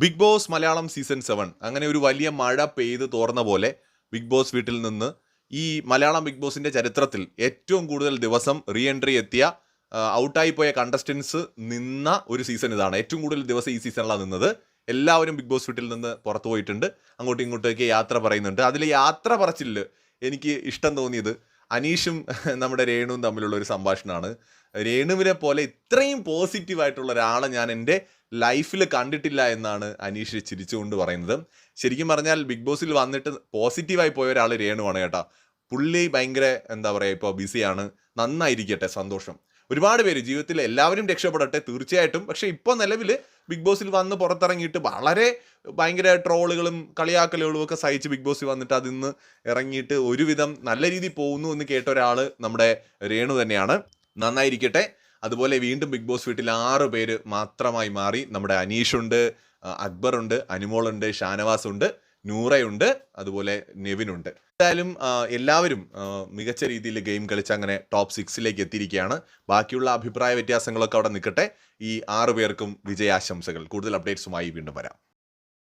Bigg Boss Malayalam season seven. അങ്ങനെ ഒരു വലിയ മഴ പെയ്ത് തോർന്ന പോലെ ബിഗ് ബോസ് വീട്ടിൽ നിന്ന് ഈ മലയാളം ബിഗ് ബോസിന്റെ ചരിത്രത്തിൽ ഏറ്റവും കൂടുതൽ ദിവസം റീ എൻട്രി എത്തിയ ഔട്ടായി പോയ കണ്ടസ്റ്റൻസ് നിന്ന ഒരു സീസൺ ഇതാണ്. ഏറ്റവും കൂടുതൽ ദിവസം ഈ സീസണിലാണ് നിന്നത്. എല്ലാവരും ബിഗ് ബോസ് വീട്ടിൽ നിന്ന് പുറത്തു പോയിട്ടുണ്ട്. അങ്ങോട്ടും ഇങ്ങോട്ടേക്ക് യാത്ര പറയുന്നുണ്ട്. അതിൽ യാത്ര പറച്ചില്ല എനിക്ക് ഇഷ്ടം തോന്നിയത് അനീഷും നമ്മുടെ രേണുവും തമ്മിലുള്ള ഒരു സംഭാഷണമാണ്. രേണുവിനെ പോലെ ഇത്രയും പോസിറ്റീവ് ആയിട്ടുള്ള ഒരാളെ ഞാൻ എന്റെ ലൈഫിൽ കണ്ടിട്ടില്ല എന്നാണ് അനീഷ് ചിരിച്ചുകൊണ്ട് പറയുന്നത്. ശരിക്കും പറഞ്ഞാൽ ബിഗ് ബോസിൽ വന്നിട്ട് പോസിറ്റീവായി പോയ ഒരാൾ രേണുവാണ് കേട്ടോ. പുള്ളി ഭയങ്കര എന്താ പറയുക ഇപ്പോൾ ബിസിയാണ് നന്നായിരിക്കട്ടെ സന്തോഷം. ഒരുപാട് പേര് ജീവിതത്തിൽ എല്ലാവരും രക്ഷപ്പെടട്ടെ തീർച്ചയായിട്ടും. പക്ഷേ ഇപ്പോൾ നിലവിൽ ബിഗ് ബോസിൽ വന്ന് പുറത്തിറങ്ങിയിട്ട് വളരെ ഭയങ്കര ട്രോളുകളും കളിയാക്കലുകളും ഒക്കെ സഹിച്ച് ബിഗ് ബോസിൽ വന്നിട്ട് അതിൽ നിന്ന് ഇറങ്ങിയിട്ട് ഒരുവിധം നല്ല രീതിയിൽ പോകുന്നു എന്ന് കേട്ട ഒരാൾ നമ്മുടെ രേണു തന്നെയാണ്. നന്നായിരിക്കട്ടെ. അതുപോലെ വീണ്ടും ബിഗ് ബോസ് വീട്ടിൽ ആറ് പേര് മാത്രമായി മാറി. നമ്മുടെ അനീഷുണ്ട് അക്ബറുണ്ട് അനുമോളുണ്ട് ഷാനവാസ് ഉണ്ട് നൂറയുണ്ട് അതുപോലെ നെവിനുണ്ട്. എന്തായാലും എല്ലാവരും മികച്ച രീതിയിൽ ഗെയിം കളിച്ച് അങ്ങനെ ടോപ്പ് സിക്സിലേക്ക് എത്തിയിരിക്കുകയാണ്. ബാക്കിയുള്ള അഭിപ്രായ വ്യത്യാസങ്ങളൊക്കെ അവിടെ നിൽക്കട്ടെ. ഈ ആറു പേർക്കും വിജയാശംസകൾ. കൂടുതൽ അപ്ഡേറ്റ്സുമായി വീണ്ടും വരാം.